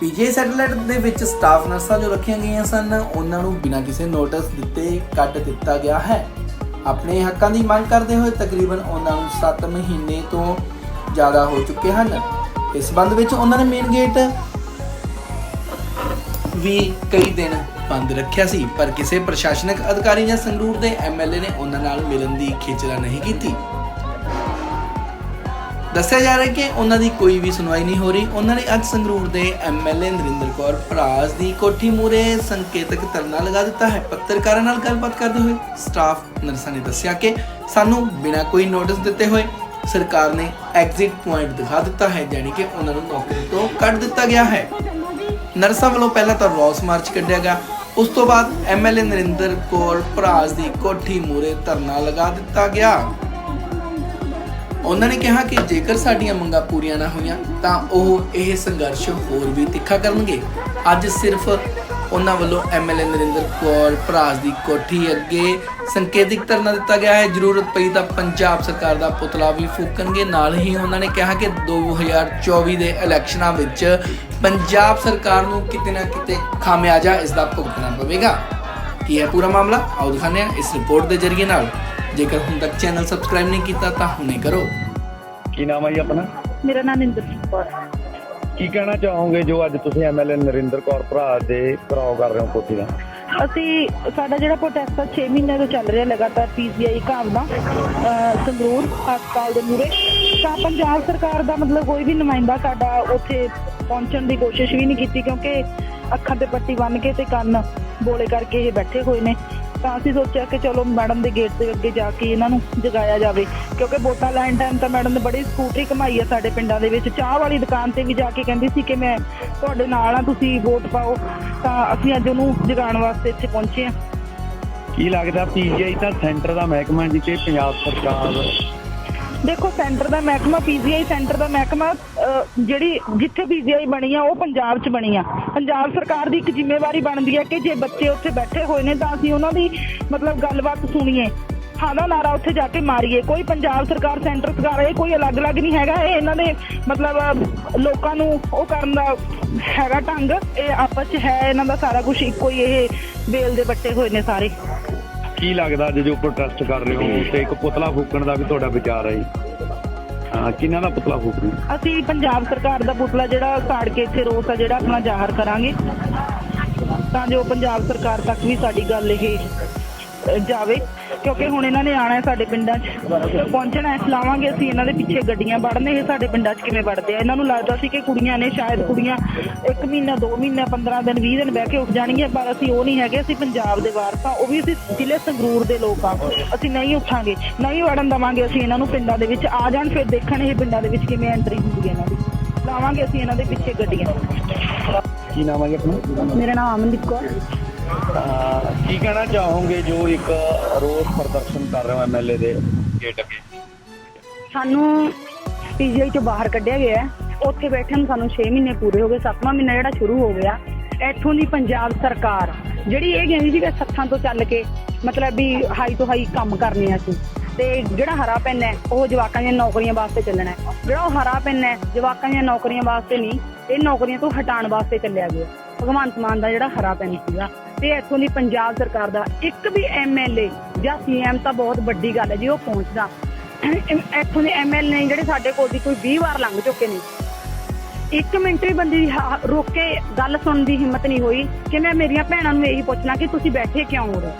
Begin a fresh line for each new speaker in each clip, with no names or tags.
PG satellite ਦੇ ਵਿੱਚ staff ਨਰਸਾਂ ਜੋ ਰੱਖੀਆਂ ਗਈਆਂ ਸਨ, ਉਹਨਾਂ ਨੂੰ ਬਿਨਾਂ ਕਿਸੇ ਨੋਟਿਸ ਦਿੱਤੇ ਕੱਢ ਦਿੱਤਾ ਗਿਆ ਹੈ। ਆਪਣੇ ਹੱਕਾਂ ਦੀ ਮੰਗ ਕਰਦੇ ਹੋਏ ਤਕਰੀਬਨ ਉਹਨਾਂ ਨੂੰ 7 ਮਹੀਨੇ ਤੋਂ ਜ਼ਿਆਦਾ ਹੋ ਚੁੱਕੇ ਹਨ। ਇਸ ਸੰਬੰਧ ਵਿੱਚ ਉਹਨਾਂ ਨੇ ਮੇਨ ਗੇਟ ਵੀ ਕਈ ਦਿਨ ਬੰਦ ਰੱਖਿਆ ਸੀ, ਪਰ ਕਿਸੇ ਪ੍ਰਸ਼ਾਸਨਿਕ ਅਧਿਕਾਰੀ ਜਾਂ ਸੰਗਰੂਰ ਦੇ ਐਮਐਲਏ ਨੇ ਉਹਨਾਂ ਨਾਲ ਮਿਲਣ ਦੀ ਖੇਚਲਾ ਨਹੀਂ ਕੀਤੀ। ਦੱਸਿਆ ਜਾ ਰਿਹਾ ਕਿ ਉਹਨਾਂ ਦੀ ਕੋਈ ਵੀ ਸੁਣਵਾਈ ਨਹੀਂ ਹੋ ਰਹੀ। ਉਹਨਾਂ ਨੇ ਅੱਜ ਸੰਗਰੂਰ ਦੇ ਐਮਐਲਏ ਨਰਿੰਦਰ ਕੌਰ ਭਰਾਜ ਦੀ ਕੋਠੀ ਮੂਰੇ ਸੰਕੇਤਕ ਧਰਨਾ ਲਗਾ ਦਿੱਤਾ ਹੈ। ਪੱਤਰਕਾਰਾਂ ਨਾਲ ਗੱਲਬਾਤ ਕਰਦੇ ਹੋਏ ਸਟਾਫ ਨਰਸਾਂ ਨੇ ਦੱਸਿਆ ਕਿ ਸਾਨੂੰ ਬਿਨਾਂ ਕੋਈ ਨੋਟਿਸ ਦਿੱਤੇ ਹੋਏ ਸਰਕਾਰ ਨੇ ਐਗਜ਼ਿਟ ਪੁਆਇੰਟ ਦਿਖਾ ਦਿੱਤਾ ਹੈ ਯਾਨੀ ਕਿ ਉਹਨਾਂ ਨੂੰ ਨੌਕਰੀ ਤੋਂ ਕੱਢ ਦਿੱਤਾ ਗਿਆ ਹੈ। ਨਰਸਾਂ ਵੱਲੋਂ ਪਹਿਲਾਂ ਤਾਂ ਰੋਸ ਮਾਰਚ ਕੱਢਿਆ ਗਿਆ। ਉਸ ਤੋਂ ਬਾਅਦ ਐਮਐਲਏ ਨਰਿੰਦਰ ਕੌਰ ਭਰਾਜ ਦੀ ਕੋਠੀ ਮੂਰੇ ਧਰਨਾ ਲਗਾ ਦਿੱਤਾ ਗਿਆ। ਉਹਨਾਂ ਨੇ ਕਿਹਾ ਕਿ ਜੇਕਰ ਸਾਡੀਆਂ ਮੰਗਾਂ ਪੂਰੀਆਂ ਨਾ ਹੋਈਆਂ, ਤਾਂ ਉਹ ਇਹ ਸੰਘਰਸ਼ ਹੋਰ ਵੀ ਤਿੱਖਾ ਕਰਨਗੇ। ਅੱਜ ਸਿਰਫ ਉਹਨਾਂ ਵੱਲੋਂ ਐਮਐਲਏ ਨਰਿੰਦਰ ਕੌਰ, ਭਰਾਸ ਦੀ ਕੋਠੀ ਅੱਗੇ ਸੰਕੇਤਿਕ ਧਰਨਾ ਦਿੱਤਾ ਗਿਆ ਹੈ। ਜ਼ਰੂਰਤ ਪਈ ਤਾਂ ਪੰਜਾਬ ਸਰਕਾਰ ਦਾ ਪੁਤਲਾ ਵੀ ਫੂਕਣਗੇ। ਨਾਲ ਹੀ ਉਹਨਾਂ ਨੇ ਕਿਹਾ ਕਿ 2024 ਦੇ ਇਲੈਕਸ਼ਨਾਂ ਵਿੱਚ ਪੰਜਾਬ ਸਰਕਾਰ ਨੂੰ ਕਿਤੇ ਨਾ ਕਿਤੇ ਖਾਮਿਆਜਾ ਇਸ ਦਾ ਭੁਗਤਣਾ ਪਵੇਗਾ। ਕੀ ਹੈ ਪੂਰਾ ਮਾਮਲਾ? ਆਓ ਦਿਖਾਉਂਦੇ ਹਾਂ ਇਸ ਰਿਪੋਰਟ ਦੇ ਜ਼ਰੀਏ ਨਾਲ। ਜੇਕਰ ਹੁਣ ਤੱਕ ਚੈਨਲ ਸਬਸਕ੍ਰਾਈਬ ਨਹੀਂ ਕੀਤਾ ਤਾਂ ਹੁਣੇ ਕਰੋ।
ਕੀ ਨਾਮ ਹੈ ਜੀ ਆਪਣਾ?
ਮੇਰਾ ਨਾਮ ਇੰਦਰਜੀਤ ਕੌਰ ਹੈ।
ਕੀ ਕਹਿਣਾ ਚਾਹੋਗੇ ਜੋ ਅੱਜ ਤੁਸੀਂ ਐਮਐਲਏ ਨਰਿੰਦਰ ਕੌਰ ਭਰਾ ਦੇ ਘਰਾਓ ਕਰ ਰਹੇ ਹੋ ਕੋਠੀ ਦਾ?
ਅਸੀਂ ਸਾਡਾ ਜਿਹੜਾ ਪ੍ਰੋਟੈਸਟ ਆ 6 ਮਹੀਨਿਆਂ ਤੋਂ ਚੱਲ ਰਿਹਾ ਲਗਾਤਾਰ ਪੀਜੀਆਈ ਘਾਵ ਦਾ ਅਹ ਸੰਗਰੂਰ ਹਸਪਤਾਲ ਦੇ ਮੂਹਰੇ। ਤਾਂ ਪੰਜਾਬ ਸਰਕਾਰ ਦਾ ਮਤਲਬ ਕੋਈ ਵੀ ਨੁਮਾਇੰਦਾ ਸਾਡਾ ਉੱਥੇ ਪਹੁੰਚਣ ਦੀ ਕੋਸ਼ਿਸ਼ ਵੀ ਨਹੀਂ ਕੀਤੀ ਕਿਉਂਕਿ ਅੱਖਾਂ ਤੇ ਪੱਟੀ ਬੰਨ੍ਹ ਕੇ ਤੇ ਕੰਨ ਬੋਲੇ ਕਰਕੇ ਇਹ ਬੈਠੇ ਹੋਏ ਨੇ। ਤਾਂ ਅਸੀਂ ਸੋਚਿਆ ਕਿ ਚਲੋ ਮੈਡਮ ਦੇ ਗੇਟ ਦੇ ਅੱਗੇ ਜਾ ਕੇ ਇਹਨਾਂ ਨੂੰ ਜਗਾਇਆ ਜਾਵੇ। ਕਿਉਂਕਿ ਵੋਟਾਂ ਲੈਣ ਟਾਈਮ ਤਾਂ ਮੈਡਮ ਨੇ ਬੜੀ ਸਕੂਟਰੀ ਕਮਾਈ ਆ ਸਾਡੇ ਪਿੰਡਾਂ ਦੇ ਵਿੱਚ। ਚਾਹ ਵਾਲੀ ਦੁਕਾਨ ਤੇ ਵੀ ਜਾ ਕੇ ਕਹਿੰਦੀ ਸੀ ਕਿ ਮੈਂ ਤੁਹਾਡੇ ਨਾਲ ਆ, ਤੁਸੀਂ ਵੋਟ ਪਾਓ। ਤਾਂ ਅਸੀਂ ਅੱਜ ਉਹਨੂੰ ਜਗਾਉਣ ਵਾਸਤੇ ਇੱਥੇ ਪਹੁੰਚੇ ਆ।
ਕੀ ਲੱਗਦਾ ਪੀਜੀਆਈ ਤਾਂ ਸੈਂਟਰ ਦਾ ਮਹਿਕਮਾ ਜਿੱਥੇ ਪੰਜਾਬ ਸਰਕਾਰ
ਦੇਖੋ ਸੈਂਟਰ ਦਾ ਮਹਿਕਮਾ ਪੀਜੀਆਈ ਸੈਂਟਰ ਦਾ ਮਹਿਕਮਾ ਜਿਹੜੀ ਜਿੱਥੇ ਪੀਜੀਆਈ ਬਣੀ ਆ, ਉਹ ਪੰਜਾਬ 'ਚ ਬਣੀ ਆ। ਪੰਜਾਬ ਸਰਕਾਰ ਦੀ ਇੱਕ ਜ਼ਿੰਮੇਵਾਰੀ ਬਣਦੀ ਹੈ ਕਿ ਜੇ ਬੱਚੇ ਉੱਥੇ ਬੈਠੇ ਹੋਏ ਨੇ, ਤਾਂ ਅਸੀਂ ਉਹਨਾਂ ਦੀ, ਮਤਲਬ, ਗੱਲਬਾਤ ਸੁਣੀਏ। ਹਾਲਾ ਨਾਰਾ ਉੱਥੇ ਜਾ ਕੇ ਮਾਰੀਏ। ਕੋਈ ਪੰਜਾਬ ਸਰਕਾਰ ਸੈਂਟਰ ਸਰਕਾਰ ਇਹ ਕੋਈ ਅਲੱਗ-ਅਲੱਗ ਨਹੀਂ ਹੈਗਾ। ਇਹ ਇਹਨਾਂ ਦੇ, ਮਤਲਬ, ਲੋਕਾਂ ਨੂੰ ਉਹ ਕਰਨ ਦਾ ਹੈਗਾ ਢੰਗ। ਇਹ ਆਪਸ 'ਚ ਹੈ, ਇਹਨਾਂ ਦਾ ਸਾਰਾ ਕੁਝ ਇੱਕੋ ਹੀ ਇਹ ਬੇਲ ਦੇ ਬੱਟੇ ਹੋਏ ਨੇ ਸਾਰੇ।
ਕੀ ਲੱਗਦਾ ਅੱਜ ਜੋ ਪ੍ਰੋਟੈਸਟ ਕਰ ਰਹੇ ਹੋ ਤੇ ਇੱਕ ਪੁਤਲਾ ਫੂਕਣ ਦਾ ਵੀ ਤੁਹਾਡਾ ਵਿਚਾਰ ਹੈ ਜੀ? ਹਾਂ ਕਿਹਨਾਂ ਦਾ ਪੁਤਲਾ ਫੂਕ ਰਹੇ ਹੋ?
ਅਸੀਂ ਪੰਜਾਬ ਸਰਕਾਰ ਦਾ ਪੁਤਲਾ ਜਿਹੜਾ ਸਾੜ ਕੇ ਇੱਥੇ ਰੋਸ ਆ ਜਿਹੜਾ ਆਪਣਾ ਜ਼ਾਹਰ ਕਰਾਂਗੇ। ਤਾਂ ਜੋ ਪੰਜਾਬ ਸਰਕਾਰ ਤੱਕ ਵੀ ਸਾਡੀ ਗੱਲ ਇਹ ਜਾਵੇ ਕਿਉਂਕਿ ਹੁਣ ਇਹਨਾਂ ਨੇ ਆਣਾ ਹੈ ਸਾਡੇ ਪਿੰਡਾਂ 'ਚ। ਪਹੁੰਚਣਾ ਹੈ ਲਾਵਾਂਗੇ ਅਸੀਂ ਇਹਨਾਂ ਦੇ ਪਿੱਛੇ ਗੱਡੀਆਂ ਵੜਨੇ ਇਹ ਸਾਡੇ ਪਿੰਡਾਂ 'ਚ ਕਿਵੇਂ ਵੜਦੇ ਆ? ਇਹਨਾਂ ਨੂੰ ਲੱਗਦਾ ਸੀ ਕਿ ਕੁੜੀਆਂ ਨੇ ਸ਼ਾਇਦ ਕੁੜੀਆਂ 1 ਮਹੀਨਾ 2 ਮਹੀਨਾ 15 ਦਿਨ 20 ਦਿਨ ਬਹਿ ਕੇ ਉੱਠ ਜਾਣਗੀਆਂ ਪਰ ਅਸੀਂ ਉਹ ਨਹੀਂ ਹੈਗੇ ਅਸੀਂ ਪੰਜਾਬ ਦੇ ਵਾਰਸ ਉਹ ਵੀ ਅਸੀਂ ਜ਼ਿਲ੍ਹੇ ਸੰਗਰੂਰ ਦੇ ਲੋਕ ਆ। ਅਸੀਂ ਨਹੀਂ ਉੱਠਾਂਗੇ ਨਹੀਂ ਵੜਨ ਦਵਾਂਗੇ ਅਸੀਂ ਇਹਨਾਂ ਨੂੰ ਪਿੰਡਾਂ ਦੇ ਵਿੱਚ। ਆ ਜਾਣ ਫਿਰ ਦੇਖਣ ਇਹ ਪਿੰਡਾਂ ਦੇ ਵਿੱਚ ਕਿਵੇਂ ਐਂਟਰੀ ਹੁੰਦੀ ਹੈ ਇਹਨਾਂ ਦੀ। ਲਾਵਾਂਗੇ ਅਸੀਂ ਇਹਨਾਂ ਦੇ ਪਿੱਛੇ ਗੱਡੀਆਂ।
ਕੀ ਨਾਮ ਹੈ ਆਪਣਾ?
ਮੇਰਾ ਨਾਮ ਅਮਨਦੀਪ ਕੌਰ।
ਕੀ ਕਹਿਣਾ ਚਾਹੋਗੇ ਜੋ ਇੱਕ ਰੋਸ ਪ੍ਰਦਰਸ਼ਨ ਕਰ ਰਹੇ ਹੋ ਐਮਐਲਏ ਦੇ ਗੇਟ ਅੱਗੇ?
ਸਾਨੂੰ ਪੀਜੀਆਈ ਤੋਂ ਬਾਹਰ ਕੱਢਿਆ ਗਿਆ ਹੈ। ਉੱਥੇ ਬੈਠੇ ਨੂੰ ਸਾਨੂੰ 6 ਮਹੀਨੇ ਪੂਰੇ ਹੋ ਗਏ 7ਵਾਂ ਮਹੀਨਾ ਜਿਹੜਾ ਸ਼ੁਰੂ ਹੋ ਗਿਆ। ਇੱਥੋਂ ਦੀ ਪੰਜਾਬ ਸਰਕਾਰ, ਜਿਹੜੀ ਇਹ ਕਹਿੰਦੀ ਸੀ ਕਿ ਸੱਥਾਂ ਤੋਂ ਚੱਲ ਕੇ ਮਤਲਬ ਵੀ ਹਾਈ ਤੋਂ ਹਾਈ ਕੰਮ ਕਰਨੇ ਆ ਅਸੀਂ। ਤੇ ਜਿਹੜਾ ਹਰਾ ਪੈਨ ਹੈ, ਉਹ ਜਵਾਕਾਂ ਦੀਆਂ ਨੌਕਰੀਆਂ ਵਾਸਤੇ ਚੱਲਣਾ ਹੈ। ਜਿਹੜਾ ਉਹ ਹਰਾ ਪੈਨ ਹੈ, ਜਵਾਕਾਂ ਦੀਆਂ ਨੌਕਰੀਆਂ ਵਾਸਤੇ ਨਹੀਂ, ਇਹ ਨੌਕਰੀਆਂ ਤੋਂ ਹਟਾਉਣ ਵਾਸਤੇ ਚੱਲਿਆ ਗਿਆ। ਭਗਵੰਤ ਮਾਨ ਦਾ ਜਿਹੜਾ ਹਰਾ ਪੈਨ ਸੀਗਾ ਤੇ ਇੱਥੋਂ ਦੀ ਪੰਜਾਬ ਸਰਕਾਰ ਦਾ ਇੱਕ ਵੀ ਐਮਐਲਏ ਜਾਂ ਸੀਐਮ ਤਾਂ ਬਹੁਤ ਵੱਡੀ ਗੱਲ ਹੈ ਜੀ, ਉਹ ਪਹੁੰਚਦਾ। ਇੱਥੋਂ ਦੇ ਐਮਐਲ ਨੇ ਜਿਹੜੇ ਸਾਡੇ ਕੋਲ ਦੀ ਕੋਈ 20 ਵਾਰ ਲੰਘ ਚੁੱਕੇ ਨੇ। ਇੱਕ ਮਿੰਟ ਵੀ ਬੰਦੇ ਦੀ ਹ- ਕੇ ਗੱਲ ਸੁਣਨ ਦੀ ਹਿੰਮਤ ਨਹੀਂ ਹੋਈ ਕਿ ਮੈਂ ਮੇਰੀਆਂ ਭੈਣਾਂ ਨੂੰ ਇਹੀ ਪੁੱਛਣਾ ਕਿ ਤੁਸੀਂ ਬੈਠੇ ਕਿਉਂ ਹੋ ਰਹੇ?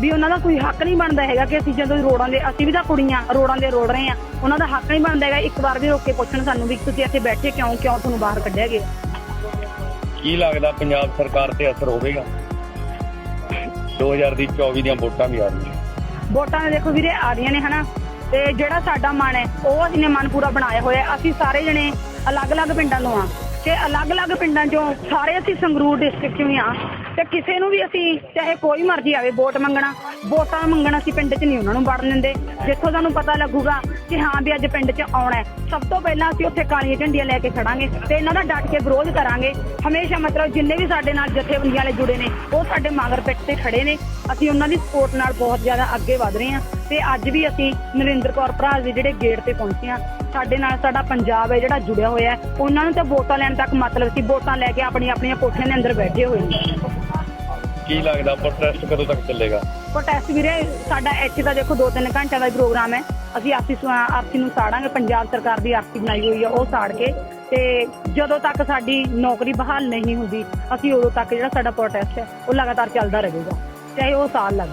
ਵੀ ਉਹਨਾਂ ਦਾ ਕੋਈ ਹੱਕ ਨਹੀਂ ਬਣਦਾ ਹੈਗਾ ਕਿ ਅਸੀਂ ਜਦੋਂ ਰੋਡਾਂ ਦੇ, ਅਸੀਂ ਵੀ ਤਾਂ ਕੁੜੀਆਂ ਰੋਡਾਂ ਦੇ ਰੋੜ ਰਹੇ ਆ ਉਹਨਾਂ ਦਾ ਹੱਕ ਨਹੀਂ ਬਣਦਾ ਹੈਗਾ ਇੱਕ ਵਾਰ ਵੀ ਰੁਕ ਕੇ ਪੁੱਛਣ ਸਾਨੂੰ ਵੀ ਤੁਸੀਂ ਇੱਥੇ ਬੈਠੇ ਕਿਉਂ ਕਿਉਂ ਤੁਹਾਨੂੰ ਬਾਹਰ ਕੱਢਿਆ ਗਿਆ?
ਕੀ ਲੱਗਦਾ ਪੰਜਾਬ ਸਰਕਾਰ ਤੇ ਅਸਰ ਹੋਵੇਗਾ? 2024 ਦੀਆਂ ਵੋਟਾਂ ਵੀ ਆ ਰਹੀਆਂ।
ਵੋਟਾਂ ਦੇ ਦੇਖੋ ਵੀਰੇ ਆ ਰਹੀਆਂ ਨੇ, ਹਨਾ? ਤੇ ਜਿਹੜਾ ਸਾਡਾ ਮਨ ਹੈ, ਉਹ ਅਸੀਂ ਨੇ ਮਨ ਪੂਰਾ ਬਣਾਇਆ ਹੋਇਆ ਹੈ। ਅਸੀਂ ਸਾਰੇ ਜਣੇ ਅਲੱਗ-ਅਲੱਗ ਪਿੰਡਾਂ ਤੋਂ ਆ ਤੇ ਅਲੱਗ-ਅਲੱਗ ਪਿੰਡਾਂ ਚੋਂ ਸਾਰੇ ਅਸੀਂ ਸੰਗਰੂਰ ਡਿਸਟ੍ਰਿਕਟ ਚੋਂ ਹੀ ਆ ਤੇ ਕਿਸੇ ਨੂੰ ਵੀ ਅਸੀਂ ਚਾਹੇ ਕੋਈ ਮਰਜ਼ੀ ਆਵੇ ਵੋਟ ਮੰਗਣਾ, ਵੋਟਾਂ ਮੰਗਣਾ ਅਸੀਂ ਪਿੰਡ 'ਚ ਨਹੀਂ ਉਹਨਾਂ ਨੂੰ ਵੜਨ ਦਿੰਦੇ। ਜਿੱਥੋਂ ਸਾਨੂੰ ਪਤਾ ਲੱਗੂਗਾ ਕਿ ਹਾਂ ਵੀ ਅੱਜ ਪਿੰਡ 'ਚ ਆਉਣਾ ਹੈ। ਸਭ ਤੋਂ ਪਹਿਲਾਂ ਅਸੀਂ ਉੱਥੇ ਕਾਲੀਆਂ ਝੰਡੀਆਂ ਲੈ ਕੇ ਖੜਾਂਗੇ ਤੇ ਇਹਨਾਂ ਦਾ ਡਟ ਕੇ ਵਿਰੋਧ ਕਰਾਂਗੇ। ਹਮੇਸ਼ਾ ਮਤਲਬ ਜਿੰਨੇ ਵੀ ਸਾਡੇ ਨਾਲ ਜਥੇਬੰਦੀਆਂ ਵਾਲੇ ਜੁੜੇ ਨੇ, ਉਹ ਸਾਡੇ ਮਾਗਰ ਪਿੱਠ ਤੇ ਖੜੇ ਨੇ। ਅਸੀਂ ਉਹਨਾਂ ਦੀ ਸਪੋਰਟ ਨਾਲ ਬਹੁਤ ਜ਼ਿਆਦਾ ਅੱਗੇ ਵਧ ਰਹੇ ਹਾਂ। ਤੇ ਅੱਜ ਵੀ ਅਸੀਂ ਨਰਿੰਦਰ ਕੌਰ ਭਰਾ ਦੇ ਜਿਹੜੇ ਗੇਟ ਤੇ ਪਹੁੰਚੇ ਹਾਂ ਸਾਡੇ ਨਾਲ ਸਾਡਾ ਪੰਜਾਬ ਹੈ ਜਿਹੜਾ ਜੁੜਿਆ ਹੋਇਆ ਹੈ ਉਹਨਾਂ ਨੂੰ ਤਾਂ ਵੋਟਾਂ ਲੈਣ ਤੱਕ ਮਤਲਬ ਸੀ ਵੋਟਾਂ ਲੈ ਕੇ ਆਪਣੀਆਂ ਆਪਣੀਆਂ ਕੋਠੀਆਂ ਦੇ ਅੰਦਰ ਬੈਠੇ ਹੋਏ ਨੇ।
ਕੀ ਲੱਗਦਾ ਪ੍ਰੋਟੈਸਟ ਕਦੋਂ ਤੱਕ ਚੱਲੇਗਾ?
ਪ੍ਰੋਟੈਸਟ ਵੀਰੇ ਸਾਡਾ ਇੱਥੇ ਦਾ ਦੇਖੋ 2-3 ਘੰਟਿਆਂ ਦਾ ਪ੍ਰੋਗਰਾਮ ਹੈ। ਅਸੀਂ ਆਰਸੀ ਸੁ- ਆਰਸੀ ਨੂੰ ਸਾੜਾਂਗੇ ਪੰਜਾਬ ਸਰਕਾਰ ਦੀ ਆਰਸੀ ਬਣਾਈ ਹੋਈ ਹੈ ਉਹ ਸਾੜ ਕੇ। ਤੇ ਜਦੋਂ ਤੱਕ ਸਾਡੀ ਨੌਕਰੀ ਬਹਾਲ ਨਹੀਂ ਹੁੰਦੀ ਅਸੀਂ ਉਦੋਂ ਤੱਕ ਜਿਹੜਾ ਸਾਡਾ ਪ੍ਰੋਟੈਸਟ ਹੈ ਉਹ ਲਗਾਤਾਰ ਚੱਲਦਾ ਰਹੇਗਾ ਚਾਹੇ ਉਹ ਸਾਲ ਲੱਗ